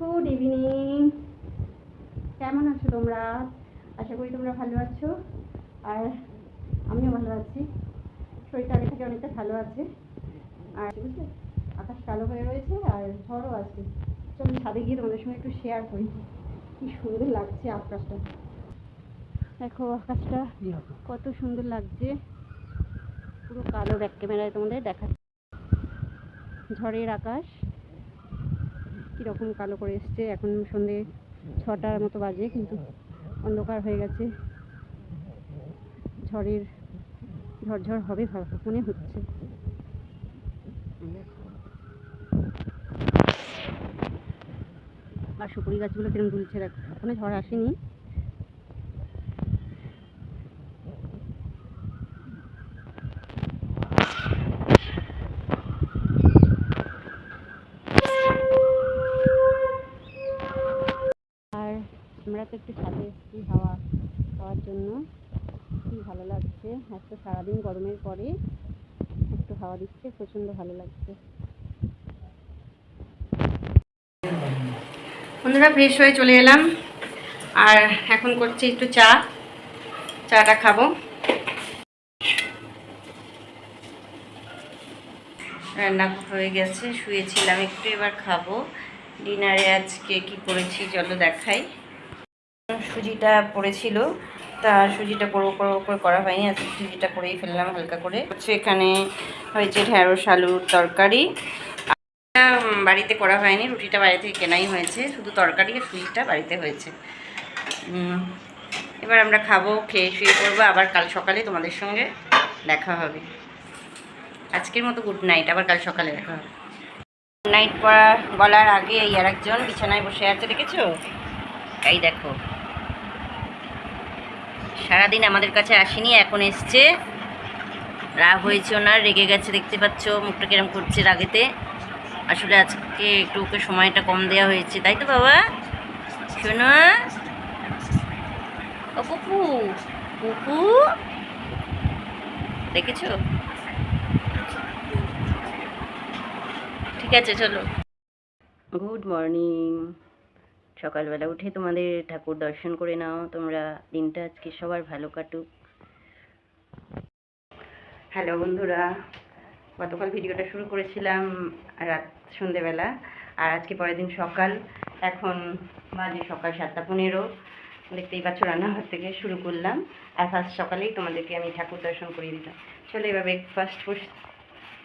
Good evening কেমন আছো তোমরা? আশা করি তোমরা ভালো আছো। আর আমিও ভালো আছি। শরীরটা আগে থেকে অনেকটা ভালো আছে। আর বুঝলে আকাশ কালো হয়ে রয়েছে আর ঝড়ও আছে। চলো ছাদে গিয়ে তোমাদের সঙ্গে একটু শেয়ার করি। কি সুন্দর লাগছে আকাশটা। দেখো আকাশটা কত সুন্দর লাগছে। পুরো কালো ব্যাক ক্যামেরায় তোমাদের দেখাচ্ছে। ঝড়ের আকাশ। কীরকম কালো করে এসছে? এখন সন্ধে ছটার মতো বাজে, কিন্তু অন্ধকার হয়ে গেছে। ঝড়ের ঝড়ঝড় হবে মনে হচ্ছে। আর সুপুরি গাছগুলো কিরম দুলছে দেখো, এখনও ঝড় আসেনি আর আমরা একটু ছাদে এসেছি হাওয়া খাওয়ার জন্য কি ভালো লাগছে? আজ তো সারাদিন গরমের পরে একটু হাওয়া দিচ্ছে, প্রচণ্ড ভালো লাগছে। বন্ধুরা, ফ্রেশ হয়ে চলে এলাম। আর এখন করছি একটু চা। চাটা খাব। রান্না হয়ে গেছে, শুয়েছিলাম, একটু এবার খাব। ডিনারে আজকে কি করেছি চলো দেখাই। সুজিটা পড়েছিল। তা সুজিটা করো করো করে করা হয়নি, আজকে সুজিটা করেই ফেললাম হালকা করে। হচ্ছে এখানে হয়েছে ঢ্যাঁড়স আলুর তরকারি। বাড়িতে করা হয়নি, রুটিটা বাইরে থেকে কেনাই হয়েছে। শুধু তরকারি আর সুজিটা বাড়িতে হয়েছে। এবার আমরা খাব, খেয়ে শুয়ে করব আবার কাল সকালে তোমাদের সঙ্গে দেখা হবে। আজকের মতো গুড নাইট আবার কাল সকালে দেখা হবে। গুড নাইট বলার আগে এই আর একজন বিছানায় বসে আছে, দেখেছ? এই সারাদিন আমাদের কাছে আসেনি, এখন এসছে। রাগ হয়েছে ওনার, রেগে গেছে, দেখতে পাচ্ছ, মুখটা কিরম করছে রাগেতে। আসলে আজকে একটু ওকে সময়টা কম দেওয়া হয়েছে, তাই তো বাবা? শোনো। ও পুপু পুপু? দেখেছ? ঠিক আছে, চলো। গুড মর্নিং সকালবেলা উঠে তোমাদের ঠাকুর দর্শন করে নাও। তোমরা দিনটা আজকে সবার ভালো কাটুক। হ্যালো বন্ধুরা, গতকাল ভিডিওটা শুরু করেছিলাম রাত সন্ধেবেলা, আর আজকে পরের দিন সকাল। এখন বাজে সকাল সাতটা পনেরো। দেখতেই পাচ্ছ রান্নাঘর থেকে শুরু করলাম, আর ফার্স্ট সকালেই তোমাদেরকে আমি ঠাকুর দর্শন করিয়ে দিলাম চলো এবার ব্রেকফাস্ট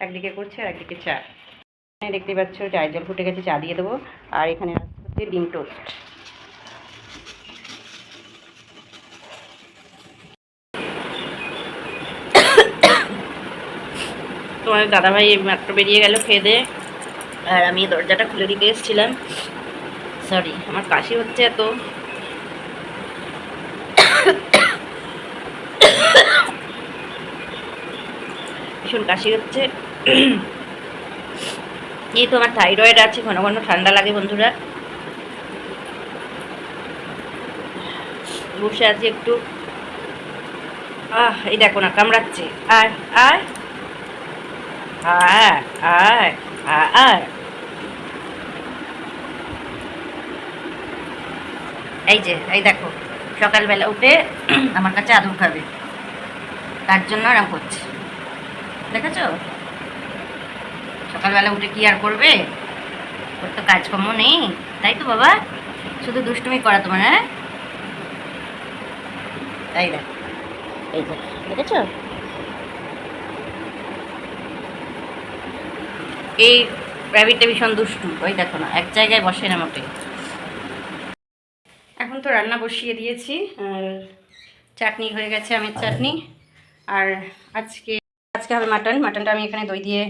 একদিকে করছে আর একদিকে চা। দেখতেই পাচ্ছ, চায়ের জল ফুটে গেছে, চা দিয়ে দেবো। আর এখানে হচ্ছে ডিম টোস্ট। তোমার দাদাভাই মাত্র বেরিয়ে গেল খেয়ে দে আর আমি দরজাটা খুলে দিতে এসেছিলাম। সরি আমার কাশি হচ্ছে এত। ভীষণ কাশি হচ্ছে। এই তো আমার থাইরয়েড আছে, ঘন ঘন ঠান্ডা লাগে বন্ধুরা। বসে আছি একটু। আহ, এই দেখো না, কামড়াচ্ছে। আর আর এই যে, এই দেখো, সকালবেলা উঠে আমার কাছে আদর খাবে। তার জন্য আরাম করছে। দেখেছ? সকালবেলা উঠে কি আর করবে? ওর তো কাজকর্ম নেই। তাই তো বাবা? শুধু দুষ্টুমি করা তোমার হ্যাঁ? তাই দেখ, এই দেখ, দেখেছ? এই র্যাবিটটা ভীষণ দুষ্টু, ওই দেখো না, এক জায়গায় বসে না মোটে এখন তো রান্না বসিয়ে দিয়েছি, আর চাটনি হয়ে গেছে আমের চাটনি, আর আজকে আজকে হবে মাটন, মাটনটা আমি এখানে দই দিয়ে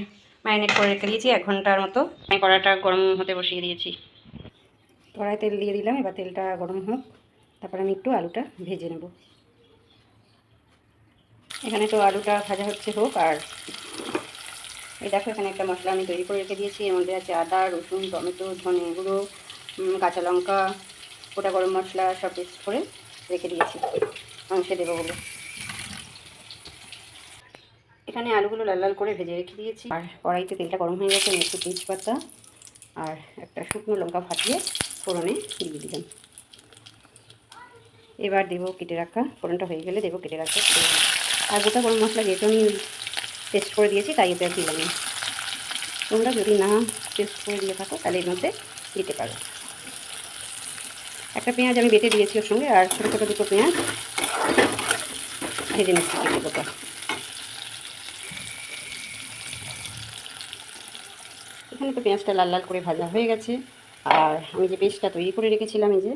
ম্যারিনেট করে রেখে দিয়েছি, এক ঘণ্টার মতো। আমি কড়াটা গরম হতে বসিয়ে দিয়েছি। কড়াই তেল দিয়ে দিলাম, এবার তেলটা গরম হোক, তারপর আমি একটু আলুটা ভেজে নেব। এখানে তো আলুটা ভাজা হচ্ছে হোক, আর এই দেখো এখানে একটা মশলা আমি তৈরি করে রেখে দিয়েছি। এর মধ্যে আছে আদা, রসুন, টমেটো, ধনে গুঁড়ো কাঁচা লঙ্কা, গোটা গরম মশলা সব পেস্ট করে রেখে দিয়েছি। মাংসে দেবো বলে। এখানে আলুগুলো লাল লাল করে ভেজে রেখে দিয়েছি। আর কড়াইতে তেলটা গরম হয়ে গেছে একটু তেজপাতা আর একটা শুকনো লঙ্কা ফাটিয়ে ফোড়নে দিয়ে দিলাম। এবার দেবো কেটে রাখা ফোড়নটা হয়ে গেলে দেবো কেটে রাখা আর গোটা গরম মশলা যেহেতু আমি পেস্ট করে দিয়েছি, তাই আর দিলাম তোমরা যদি না পেস্ট করে দিয়ে থাকো, তাহলে এর মধ্যে দিতে পারো। একটা পেঁয়াজ আমি বেটে দিয়েছি ওর সঙ্গে, আর ছোটো ছোটো দুটো পেঁয়াজ ভেজে নিচ্ছি কেটে দেবো এখানে তো পেঁয়াজটা লাল লাল করে ভাজা হয়ে গেছে, আর আমি যে পেস্টটা তৈরি করে রেখেছিলাম এই যে,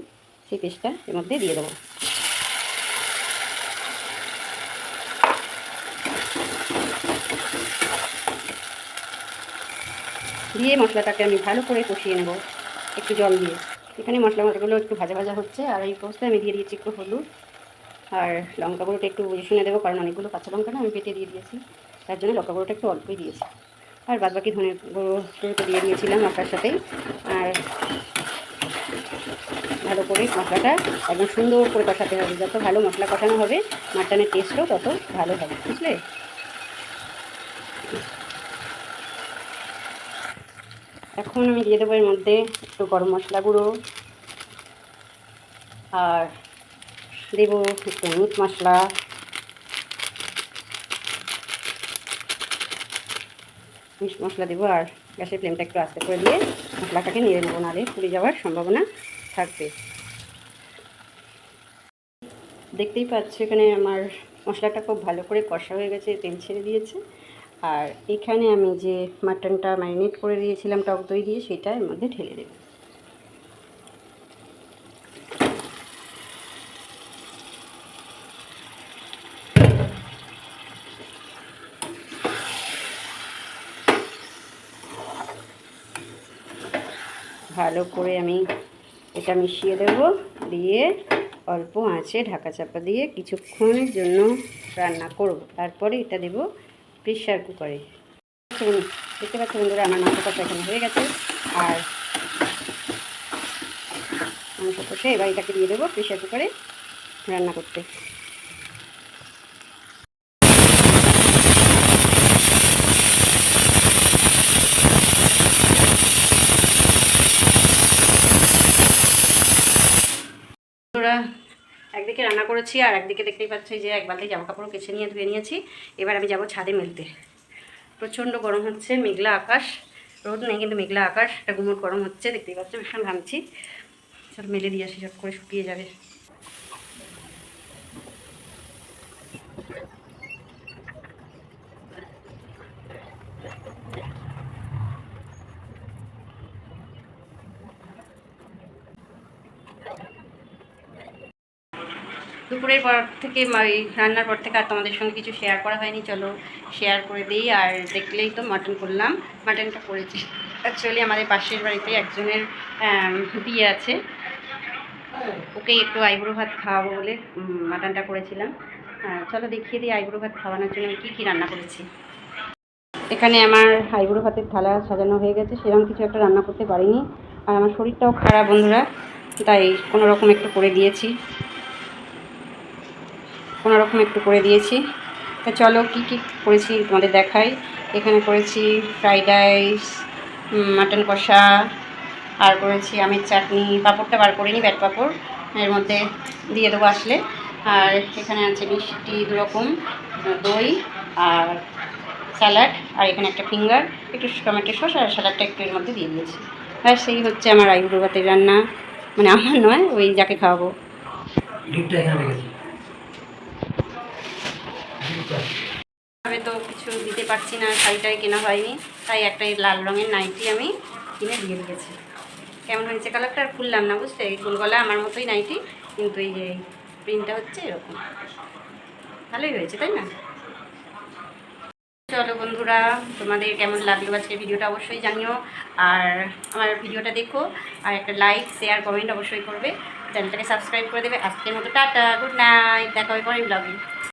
সেই পেস্টটা এর মধ্যে দিয়ে দেবো। দিয়ে মশলাটাকে আমি ভালো করে কষিয়ে নেব একটু জল দিয়ে। এখানে মশলা মশলাগুলো একটু ভাজা ভাজা হচ্ছে, আর এই অবস্থায় আমি দিয়ে দিয়েছি একটু হলুদ। আর লঙ্কা গুঁড়োটা একটু বুঝে শুনে দেবো, কারণ অনেকগুলো কাঁচা লঙ্কা না আমি পেটে দিয়ে দিয়েছি, তার জন্য লঙ্কা গুঁড়োটা একটু অল্পই দিয়েছি। আর বাদ বাকি ধনে গুঁড়ো তো দিয়ে দিয়েছিলাম মশলার সাথেই আর ভালো করে মশলাটা একদম সুন্দর করে কষাতে হবে, যত ভালো মশলা কষানো হবে, মাটনের টেস্টও তত ভালো হবে, বুঝলে? এখন আমি দিয়ে দেবো এর মধ্যে একটু গরম মশলা গুঁড়ো আর দেবো একটু মিট মশলা। মিট মশলা দেবো আর গ্যাসের ফ্লেমটা একটু আস্তে করে দিয়ে মশলাটাকে নিয়ে নেব, নাহলে পুড়ে যাওয়ার সম্ভাবনা থাকবে। দেখতেই পাচ্ছ এখানে আমার মশলাটা খুব ভালো করে কষা হয়ে গেছে, তেল ছেড়ে দিয়েছে। আর এখানে আমি যে মাটনটা ম্যারিনেট করে দিয়েছিলাম, টক দই দিয়ে সেটা এর মধ্যে ঢেলে দেব। ভালো করে আমি এটা মিশিয়ে দেব, দিয়ে অল্প আঁচে ঢাকা চাপা দিয়ে কিছুক্ষণের জন্য রান্না করব। তারপরে এটা দেব প্রেশার কুকারে দেখতে পাচ্ছ বন্ধুরা, আমার মাংস কষা এখানে হয়ে গেছে। আর মাংস কষে এবার এটাকে দিয়ে দেবো প্রেশার কুকারে রান্না করতে। বন্ধুরা একদিকে রান্না করেছি আর একদিকে দেখতেই পাচ্ছি যে এক বালতি জামা কাপড় কেচে নিয়ে ধুয়ে নিয়েছি। এবার আমি যাব ছাদে মেলতে। প্রচণ্ড গরম হচ্ছে, মেঘলা আকাশ, রোদ নেই কিন্তু মেঘলা আকাশ, একটা গুমোট গরম হচ্ছে, দেখতেই পাচ্ছ ভীষণ ঘামছি। চল মেলে দিয়ে আসি চট করে শুকিয়ে যাবে। দুপুরের পর থেকে ওই রান্নার পর থেকে আর তোমাদের সঙ্গে কিছু শেয়ার করা হয়নি। চলো শেয়ার করে দিই। আর দেখলেই তো মাটন করলাম। মাটনটা করেছি। অ্যাকচুয়ালি আমাদের পাশের বাড়িতে একজনের বিয়ে আছে। ওকে একটু আইবুড়ো ভাত খাওয়াবো বলে মাটনটা করেছিলাম। চলো দেখিয়ে দিই আইবুড়ো ভাত খাওয়ানোর জন্য কী কী রান্না করেছি। এখানে আমার আইবুড়ো ভাতের থালা সাজানো হয়ে গেছে। সেরকম কিছু একটা রান্না করতে পারিনি। আর আমার শরীরটাও খারাপ বন্ধুরা। তাই কোনো রকম একটু করে দিয়েছি। কোনো রকম একটু করে দিয়েছি। তা চলো কী কী করেছি তোমাদের দেখাই। এখানে করেছি ফ্রাইড রাইস মাটন কষা, আর করেছি আমের চাটনি। পাঁপড়টা বার করিনি, ব্যাট পাঁপড়। এর মধ্যে দিয়ে দেবো আসলে। আর এখানে আছে মিষ্টি দুরকম, দই আর স্যালাড। আর এখানে একটা ফিঙ্গার, একটু টমেটো সস আর স্যালাডটা একটু এর মধ্যে দিয়ে দিয়েছি। আর সেই হচ্ছে আমার আইবুড়ো ভাতের রান্না। মানে আমার নয়, ওই যাকে খাওয়াবো ডিপটা এখানে রেখেছি ডিপটা আমি তো কিছু দিতে পারছি না, শাড়িটাই কেনা হয়নি। তাই একটা লাল রঙের নাইটি আমি কিনে দিয়ে দিয়েছি। কেমন হয়েছে কালারটা আর খুললাম না বুঝতে এই গোলগলা আমার মতোই নাইটি, কিন্তু এই যে প্রিন্টটা হচ্ছে এরকম। ভালোই হয়েছে, তাই না? চলো বন্ধুরা, তোমাদের কেমন লাগল আজকে ভিডিওটা অবশ্যই জানিও, আর আমার ভিডিওটা দেখো, আর একটা লাইক শেয়ার কমেন্ট অবশ্যই করবে। চ্যানেলটাকে সাবস্ক্রাইব করে দেবে। আজকের মতো টাটা গুড নাইট দেখা হবে পরে ব্লগে